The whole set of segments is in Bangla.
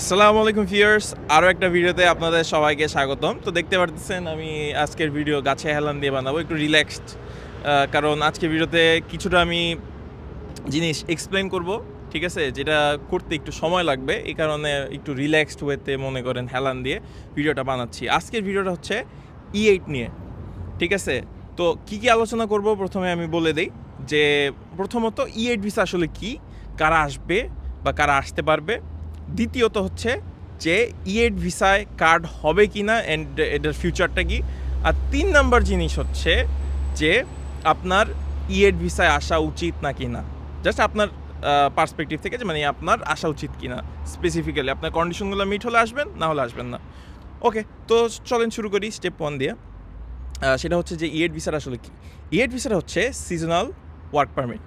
আসসালামু আলাইকুম ভিউয়ার্স আরও একটা ভিডিওতে আপনাদের সবাইকে স্বাগতম। তো দেখতে পারতেছেন, আমি আজকের ভিডিও গাছে হেলান দিয়ে বানাবো, একটু রিল্যাক্সড কারণ আজকের ভিডিওতে কিছুটা আমি জিনিস এক্সপ্লেন করব, ঠিক আছে? যেটা করতে একটু সময় লাগবে, এই কারণে একটু রিল্যাক্সড ওয়েতে মনে করেন হেলান দিয়ে ভিডিওটা বানাচ্ছি। আজকের ভিডিওটা হচ্ছে ই এইট নিয়ে, ঠিক আছে? তো কি কি আলোচনা করব? প্রথমে আমি বলে দেই যে প্রথমত ই এইট ভিসা আসলে কি, কারা আসবে বা কারা আসতে পারবে দ্বিতীয়ত হচ্ছে যে ই এইট ভিসায় কার্ড হবে কি না অ্যান্ড এটার ফিউচারটা কি। আর তিন নাম্বার জিনিস হচ্ছে যে আপনার ই এইট ভিসায় আসা উচিত না কি না। জাস্ট আপনার পার্সপেক্টিভ থেকে যে মানে আপনার আসা উচিত কি না স্পেসিফিক্যালি আপনার কন্ডিশনগুলো মিট হলে আসবেন, না হলে আসবেন না। ওকে তো চলেন শুরু করি স্টেপ ওয়ান দিয়ে। সেটা হচ্ছে যে ইয়েড ভিসার আসলে কি। ইয়েড ভিসাটা হচ্ছে সিজনাল ওয়ার্ক পারমিট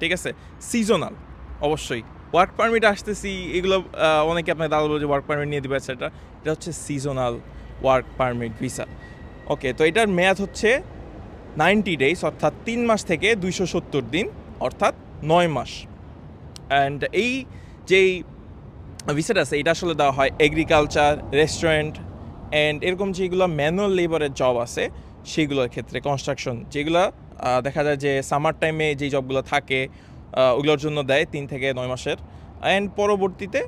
ঠিক আছে? সিজনাল অবশ্যই। ওয়ার্ক পারমিট আসতেছি, এগুলো অনেকে আপনার দাদা বলে যে ওয়ার্ক পারমিট নিয়ে দিবে সেটা এটা হচ্ছে seasonal work permit visa okay তো এটার মেয়াদ হচ্ছে নাইনটি ডেজ অর্থাৎ তিন মাস থেকে দুইশো সত্তর দিন, অর্থাৎ নয় মাস। অ্যান্ড এই যেই ভিসাটা আছে, এটা আসলে দেওয়া হয় এগ্রিকালচার রেস্টুরেন্ট অ্যান্ড এরকম যেগুলো ম্যানুয়াল লেবারের জব আছে, সেগুলোর ক্ষেত্রে কনস্ট্রাকশন যেগুলো দেখা যায় যে সামার টাইমে যে জবগুলো থাকে ওগুলোর জন্য দেয় তিন থেকে নয় মাসের। অ্যান্ড পরবর্তীতে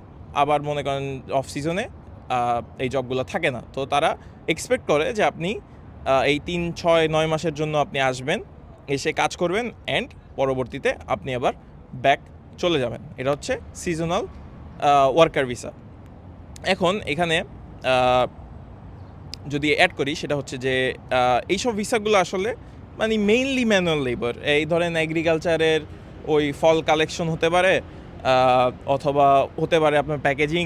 আবার মনে করেন অফ সিজনে এই জবগুলো থাকে না। তো তারা এক্সপেক্ট করে যে আপনি এই তিন, ছয়, নয় মাসের জন্য আপনি আসবেন, এসে কাজ করবেন অ্যান্ড পরবর্তীতে আপনি আবার ব্যাক চলে যাবেন। এটা হচ্ছে সিজনাল ওয়ার্কার ভিসা এখন এখানে যদি অ্যাড করি, সেটা হচ্ছে যে এইসব ভিসাগুলো আসলে মানে মেইনলি ম্যানুয়াল লেবার এই ধরেন এগ্রিকালচারের ওই ফল কালেকশন হতে পারে অথবা হতে পারে আপনার প্যাকেজিং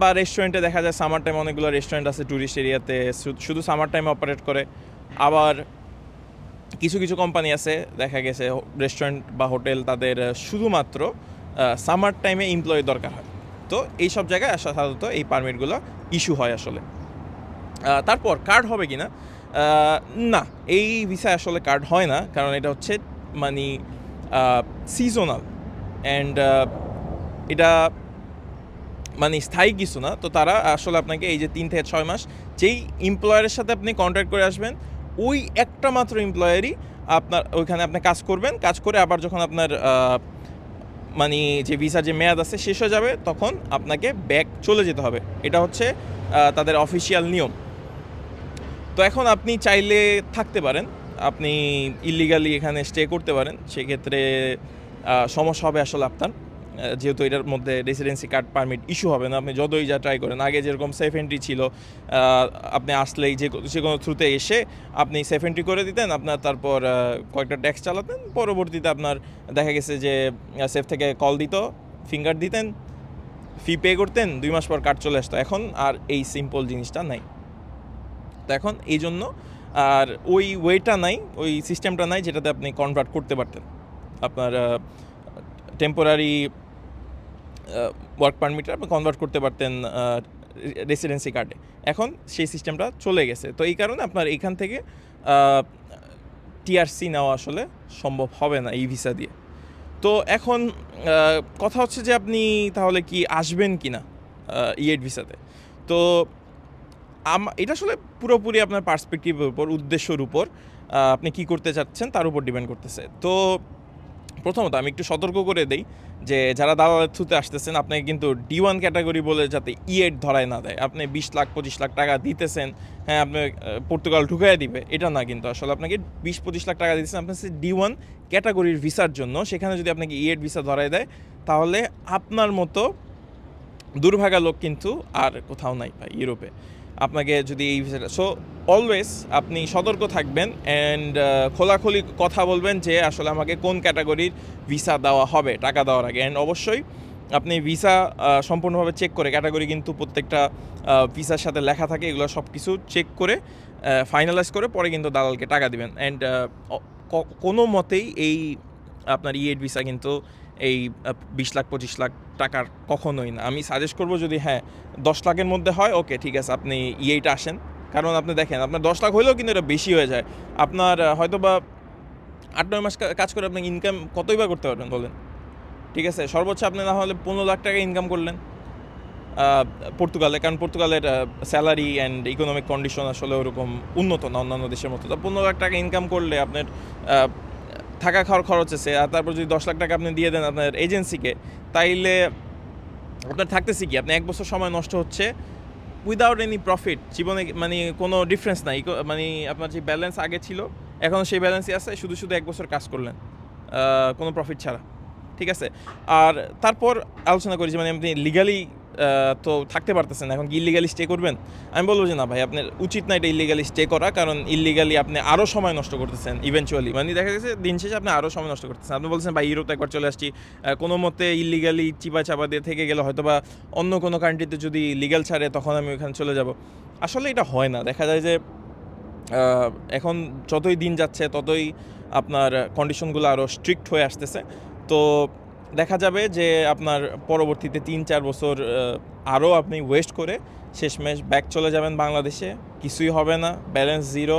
বা রেস্টুরেন্টে দেখা যায় সামার টাইম অনেকগুলো রেস্টুরেন্ট আছে ট্যুরিস্ট এরিয়াতে শুধু সামার টাইমে অপারেট করে। আবার কিছু কিছু কোম্পানি আছে, দেখা গেছে রেস্টুরেন্ট বা হোটেল তাদের শুধুমাত্র সামার টাইমে এমপ্লয়ি দরকার হয়। তো এই সব জায়গায় সাধারণত এই পারমিটগুলো ইস্যু হয় আসলে। তারপর কার্ড হবে কি না না, এই ভিসায় আসলে কার্ড হয় না, কারণ এটা হচ্ছে মানে সিজনাল অ্যান্ড এটা মানে স্থায়ী কিছু না। তো তারা আসলে আপনাকে এই যে তিন থেকে ছয় মাস যেই এমপ্লয়ারের সাথে আপনি কন্ট্যাক্ট করে আসবেন, ওই একটা মাত্র এমপ্লয়ারই আপনার, ওইখানে আপনি কাজ করবেন। কাজ করে আবার যখন আপনার মানে যে ভিসার যে মেয়াদ আছে শেষ হয়ে যাবে, তখন আপনাকে ব্যাক চলে যেতে হবে। এটা হচ্ছে তাদের অফিসিয়াল নিয়ম। তো এখন আপনি চাইলে থাকতে পারেন। আপনি ইলিগালি এখানে স্টে করতে পারেন, সেক্ষেত্রে সমস্যা হবে আসলে আপনার। যেহেতু এটার মধ্যে রেসিডেন্সি কার্ড পারমিট ইস্যু হবে না, আপনি যতই যা ট্রাই করেন, আগে যেরকম সেফ এন্ট্রি ছিল আপনি আসলেই যে যে কোনো থ্রুতে এসে আপনি সেফ এন্ট্রি করে দিতেন, আপনার তারপর কয়েকটা ট্যাক্স চালাতেন, পরবর্তীতে আপনার দেখা গেছে যে সেফ থেকে কল দিত ফিঙ্গার দিতেন ফি পে করতেন, দুই মাস পর কার্ড চলে আসতো। এখন আর এই সিম্পল জিনিসটা নাই। তো এখন এই জন্য আর ওই ওয়েটা নাই, ওই সিস্টেমটা নাই যেটাতে আপনি কনভার্ট করতে পারতেন। আপনার টেম্পোরারি ওয়ার্ক পারমিটে আপনি কনভার্ট করতে পারতেন রেসিডেন্সি কার্ডে এখন সেই সিস্টেমটা চলে গেছে। তো এই কারণে আপনার এখান থেকে টিআরসি নেওয়া আসলে সম্ভব হবে না এই ভিসা দিয়ে। তো এখন কথা হচ্ছে যে আপনি তাহলে কি আসবেন কি না ইএড ভিসাতে তো এটা আসলে পুরোপুরি আপনার পার্সপেক্টিভের উপর, উদ্দেশ্যের উপর আপনি কি করতে চাচ্ছেন তার উপর ডিপেন্ড করতেছে। তো প্রথমত আমি একটু সতর্ক করে দেই যে যারা দালালের থ্রুতে আসতেছেন, আপনাকে কিন্তু ডি ওয়ান ক্যাটাগরি বলে যাতে ইএড ধরায় না দেয়। আপনি বিশ লাখ, পঁচিশ লাখ টাকা দিতেছেন হ্যাঁ আপনি পর্তুগাল ঢুকাই দিবে, এটা না কিন্তু। আসলে আপনাকে বিশ, পঁচিশ লাখ টাকা দিতেছেন আপনার ডি ওয়ান ক্যাটাগরির ভিসার জন্য, সেখানে যদি আপনাকে ইএড ভিসা ধরায় দেয়, তাহলে আপনার মতো দুর্ভাগা লোক কিন্তু আর কোথাও নাই ভাই, ইউরোপে। আপনাকে যদি এই ভিসাটা সো অলওয়েজ আপনি সতর্ক থাকবেন অ্যান্ড খোলাখুলি কথা বলবেন যে আসলে আমাকে কোন ক্যাটাগরির ভিসা দেওয়া হবে, টাকা দেওয়ার আগে। অ্যান্ড অবশ্যই আপনি ভিসা সম্পূর্ণভাবে চেক করে ক্যাটাগরি কিন্তু প্রত্যেকটা ভিসার সাথে লেখা থাকে, এগুলো সব কিছু চেক করে ফাইনালাইজ করে পরে কিন্তু দালালকে টাকা দিবেন। অ্যান্ড কোনো মতেই এই আপনার ইএড ভিসা কিন্তু এই বিশ লাখ, পঁচিশ লাখ টাকার কখনোই না। আমি সাজেস্ট করব যদি হ্যাঁ দশ লাখের মধ্যে হয় ওকে ঠিক আছে, আপনি ইএইটা আসেন। কারণ আপনি দেখেন, আপনার দশ লাখ হলেও কিন্তু এটা বেশি হয়ে যায়। আপনার হয়তো বা আট, নয় মাস কাজ করে আপনি ইনকাম কতই বা করতে পারবেন বলেন। ঠিক আছে, সর্বোচ্চ আপনি না হলে পনেরো লাখ টাকা ইনকাম করলেন পর্তুগালে। কারণ পর্তুগালের স্যালারি অ্যান্ড ইকোনমিক কন্ডিশন আসলে ওরকম উন্নত না অন্যান্য দেশের মতো। তো পনেরো লাখ টাকা ইনকাম করলে আপনার থাকা খাওয়ার খরচ আছে, আর তারপর যদি দশ লাখ টাকা আপনি দিয়ে দেন আপনার এজেন্সিকে তাইলে আপনার থাকতেছে কি? আপনি এক বছর সময় নষ্ট হচ্ছে উইদাউট এনি প্রফিট জীবনে মানে কোনো ডিফারেন্স নাই। মানে আপনার যে ব্যালেন্স আগে ছিল এখনও সেই ব্যালেন্সই আছে, শুধু শুধু এক বছর কাজ করলেন কোনো প্রফিট ছাড়া। ঠিক আছে? আর তারপর আলোচনা করি যে মানে আপনি লিগালি তো থাকতে পারতেছেন এখন কি ইলিগালি স্টে করবেন? আমি বলব যে না ভাই, আপনার উচিত না এটা ইলিগালি স্টে করা, কারণ ইলিগালি আপনি আরও সময় নষ্ট করতেছেন ইভেনচুয়ালি মানে দেখা গেছে, দিন শেষে আপনি আরও সময় নষ্ট করতেছেন। আপনি বলছেন ভাই, ইউরোতে একবার চলে আসছি। কোনো মতে ইলিগালি চিপা চাপা দিয়ে থেকে গেলে হয়তো বা অন্য কোনো কান্ট্রিতে যদি লিগাল ছাড়ে, তখন আমি ওখানে চলে যাব। আসলে এটা হয় না। দেখা যায় যে এখন যতই দিন যাচ্ছে, ততই আপনার কন্ডিশনগুলো আরও স্ট্রিক্ট হয়ে আসতেছে। তো দেখা যাবে যে আপনার পরবর্তীতে তিন চার বছর আরও আপনি ওয়েস্ট করে শেষমেশ ব্যাক চলে যাবেন বাংলাদেশে। কিছুই হবে না ব্যালেন্স জিরো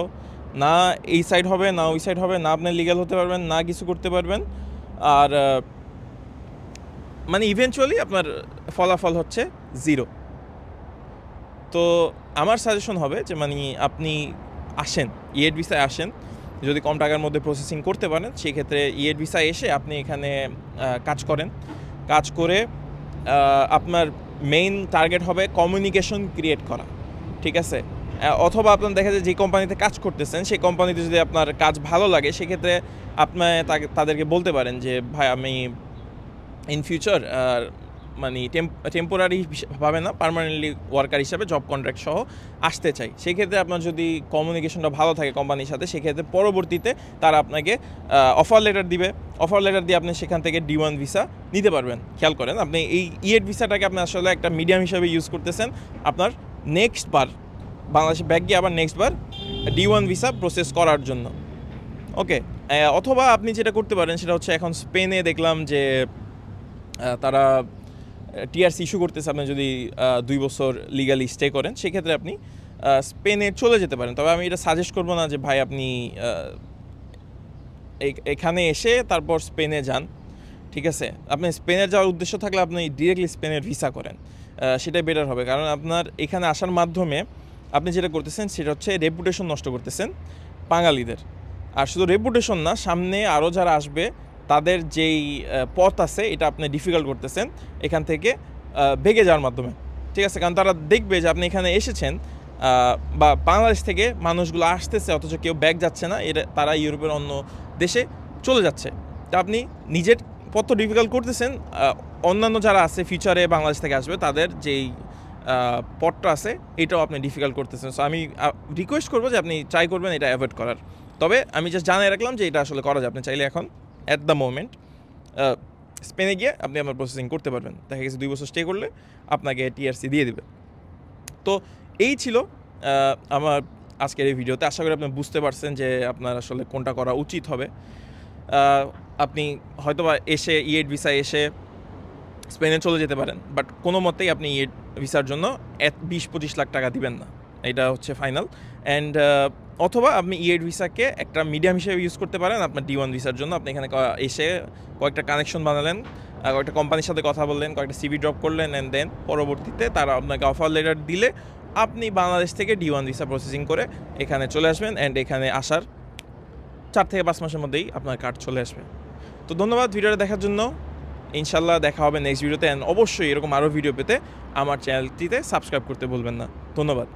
না এই সাইড হবে, না ওই সাইড হবে, না আপনি লিগ্যাল হতে পারবেন, না কিছু করতে পারবেন। আর মানে ইভেনচুয়ালি আপনার ফলাফল হচ্ছে জিরো তো আমার সাজেশন হবে যে মানে আপনি আসেন ইএড ভিসায় আসেন। যদি কম টাকার মধ্যে প্রসেসিং করতে পারেন সেই ক্ষেত্রে ইএড ভিসায় এসে আপনি এখানে কাজ করেন। কাজ করে আপনার মেইন টার্গেট হবে কমিউনিকেশন ক্রিয়েট করা, ঠিক আছে? অথবা আপনার দেখা যায় যে কোম্পানিতে কাজ করতেছেন, সেই কোম্পানিতে যদি আপনার কাজ ভালো লাগে, সেক্ষেত্রে আপনি তাদেরকে বলতে পারেন যে, ভাই, আমি ইন ফিউচার মানে টেম্পোরারি ভাবে না পার্মানেন্টলি ওয়ার্কার হিসাবে জব কন্ট্রাক্ট সহ আসতে চাই। সেক্ষেত্রে আপনার যদি কমিউনিকেশনটা ভালো থাকে কোম্পানির সাথে, সেক্ষেত্রে পরবর্তীতে তারা আপনাকে অফার লেটার দিবে। অফার লেটার দিয়ে আপনি সেখান থেকে ডি ওয়ান ভিসা নিতে পারবেন। খেয়াল করেন, আপনি এই ইএড ভিসাটাকে আপনি আসলে একটা মিডিয়াম হিসাবে ইউজ করতেছেন। আপনার নেক্সট বার, বাংলাদেশে ব্যাক গিয়ে আবার নেক্সট বার ডি ওয়ান ভিসা প্রসেস করার জন্য। ওকে অথবা আপনি যেটা করতে পারেন সেটা হচ্ছে এখন স্পেনে দেখলাম যে তারা টিআরসি ইস্যু করতেছে, আপনি যদি দুই বছর লিগালি স্টে করেন, সেক্ষেত্রে আপনি স্পেনে চলে যেতে পারেন। তবে আমি এটা সাজেস্ট করব না যে, ভাই আপনি এখানে এসে তারপর স্পেনে যান, ঠিক আছে? আপনি স্পেনে যাওয়ার উদ্দেশ্য থাকলে আপনি ডিরেক্টলি স্পেনের ভিসা করেন। সেটাই বেটার হবে। কারণ আপনার এখানে আসার মাধ্যমে আপনি যেটা করতেছেন, সেটা হচ্ছে রেপুটেশন নষ্ট করতেছেন বাঙালিদের। আর শুধু রেপুটেশন না, সামনে আরও যারা আসবে তাদের যেই পথ আছে, এটা আপনি ডিফিকাল্ট করতেছেন, এখান থেকে ভেগে যাওয়ার মাধ্যমে। ঠিক আছে? কারণ তারা দেখবে যে আপনি এখানে এসেছেন বা বাংলাদেশ থেকে মানুষগুলো আসতেছে, অথচ কেউ ব্যাগ যাচ্ছে না এটা তারা ইউরোপের অন্য দেশে চলে যাচ্ছে। তা আপনি নিজের পথ ডিফিকাল্ট করতেছেন অন্যান্য যারা আছে ফিউচারে বাংলাদেশ থেকে আসবে, তাদের যেই পথটা আছে, এটাও আপনি ডিফিকাল্ট করতেছেন। সো আমি রিকোয়েস্ট করব যে আপনি ট্রাই করবেন, এটা অ্যাভয়েড করার। তবে আমি জাস্ট জানাই রাখলাম যে এটা আসলে করা যায়। আপনি চাইলে এখন অ্যাট দ্য মোমেন্ট স্পেনে গিয়ে আপনি আপনার প্রসেসিং করতে পারবেন। দেখা গেছে দুই বছর স্টে করলে আপনাকে টিআরসি দিয়ে দেবে। তো এই ছিল আমার আজকের এই ভিডিওতে আশা করি আপনি বুঝতে পারছেন যে আপনার আসলে কোনটা করা উচিত হবে। আপনি হয়তোবা এসে ইএড ভিসা এসে স্পেনে চলে যেতে পারেন বাট কোনো মতেই আপনি ইএড ভিসার জন্য এক বিশ পঁচিশ লাখ টাকা দিবেন না। এটা হচ্ছে ফাইনাল অ্যান্ড অথবা আপনি ইএড ভিসাকে একটা মিডিয়াম হিসেবে ইউজ করতে পারেন আপনার ডি ওয়ান ভিসার জন্য। আপনি এখানে এসে কয়েকটা কানেকশন বানালেন কয়েকটা কোম্পানির সাথে কথা বললেন, কয়েকটা সিভি ড্রপ করলেন অ্যান্ড দেন পরবর্তীতে তারা আপনাকে অফার লেটার দিলে আপনি বাংলাদেশ থেকে ডি ওয়ান ভিসা প্রসেসিং করে এখানে চলে আসবেন অ্যান্ড এখানে আসার চার থেকে পাঁচ মাসের মধ্যেই আপনার কার্ড চলে আসবে। তো ধন্যবাদ ভিডিওটা দেখার জন্য। ইনশাল্লাহ দেখা হবে নেক্সট ভিডিওতে অ্যান্ড অবশ্যই এরকম আরও ভিডিও পেতে আমার চ্যানেলটিতে সাবস্ক্রাইব করতে ভুলবেন না। ধন্যবাদ।